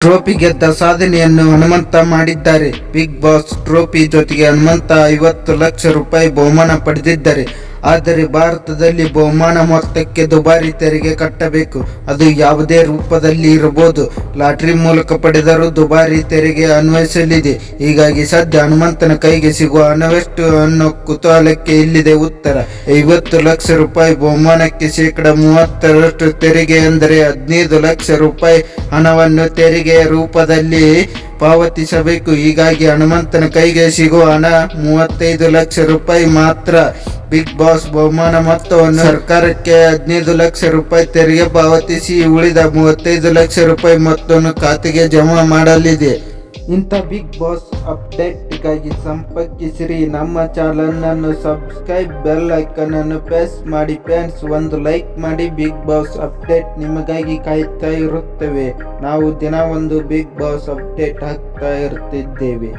Trophy ಗೆದ್ದ ಸಾಧನೆಯನ್ನು ಹನುಮಂತ ಮಾಡಿದ್ದಾರೆ. ಬಿಗ್ ಬಾಸ್ ಟ್ರೋಫಿ ಜೊತೆಗೆ ಹನುಮಂತ ಐವತ್ತು ಲಕ್ಷ ರೂಪಾಯಿ ಬಹುಮಾನ ಪಡೆದಿದ್ದಾರೆ. ಆದರೆ ಭಾರತದಲ್ಲಿ ಬಹುಮಾನ ಮೊತ್ತಕ್ಕೆ ದುಬಾರಿ ತೆರಿಗೆ ಕಟ್ಟಬೇಕು. ಅದು ಯಾವುದೇ ರೂಪದಲ್ಲಿ ಇರಬಹುದು. ಲಾಟ್ರಿ ಮೂಲಕ ಪಡೆದರೂ ದುಬಾರಿ ತೆರಿಗೆ ಅನ್ವಯಿಸಲಿದೆ. ಹೀಗಾಗಿ ಸದ್ಯ ಹನುಮಂತನ ಕೈಗೆ ಸಿಗುವ ಹಣವೆಷ್ಟು ಅನ್ನೋ ಕುತೂಹಲಕ್ಕೆ ಇಲ್ಲಿದೆ ಉತ್ತರ. ಐವತ್ತು ಲಕ್ಷ ರೂಪಾಯಿ ಬಹುಮಾನಕ್ಕೆ ಶೇಕಡ ಮೂವತ್ತರಷ್ಟು ತೆರಿಗೆ ಅಂದರೆ ಹದಿನೈದು ಲಕ್ಷ ರೂಪಾಯಿ ಹಣವನ್ನು ತೆರಿಗೆಯ ರೂಪದಲ್ಲಿ ಪಾವತಿಸಬೇಕು. ಹೀಗಾಗಿ ಹನುಮಂತನ ಕೈಗೆ ಸಿಗುವ ಹಣ ಮೂವತ್ತೈದು ಲಕ್ಷ ರೂಪಾಯಿ ಮಾತ್ರ. ಬಿಗ್ ಬಾಸ್ ಬಹುಮಾನ ಮೊತ್ತವನ್ನು ಸರ್ಕಾರಕ್ಕೆ ಹದಿನೈದು ಲಕ್ಷ ರೂಪಾಯಿ ತೆರಿಗೆ ಪಾವತಿಸಿ ಉಳಿದ ಮೂವತ್ತೈದು ಲಕ್ಷ ರೂಪಾಯಿ ಮೊತ್ತವನ್ನು ಖಾತೆಗೆ ಜಮಾ ಮಾಡಲಿದೆ. ಇಂಥ ಬಿಗ್ ಬಾಸ್ ಅಪ್ಡೇಟ್ಗಾಗಿ ಸಂಪರ್ಕಿಸಿರಿ. ನಮ್ಮ ಚಾನಲನ್ನು ಸಬ್ಸ್ಕ್ರೈಬ್ ಬೆಲ್ ಐಕನನ್ನು ಪ್ರೆಸ್ ಮಾಡಿ. ಫ್ರೆಂಡ್ಸ್ ಒಂದು ಲೈಕ್ ಮಾಡಿ. ಬಿಗ್ ಬಾಸ್ ಅಪ್ಡೇಟ್ ನಿಮಗಾಗಿ ಕಾಯ್ತಾ ಇರುತ್ತೇವೆ. ನಾವು ದಿನ ಒಂದು ಬಿಗ್ ಬಾಸ್ ಅಪ್ಡೇಟ್ ಹಾಕ್ತಾ ಇರ್ತಿದ್ದೇವೆ.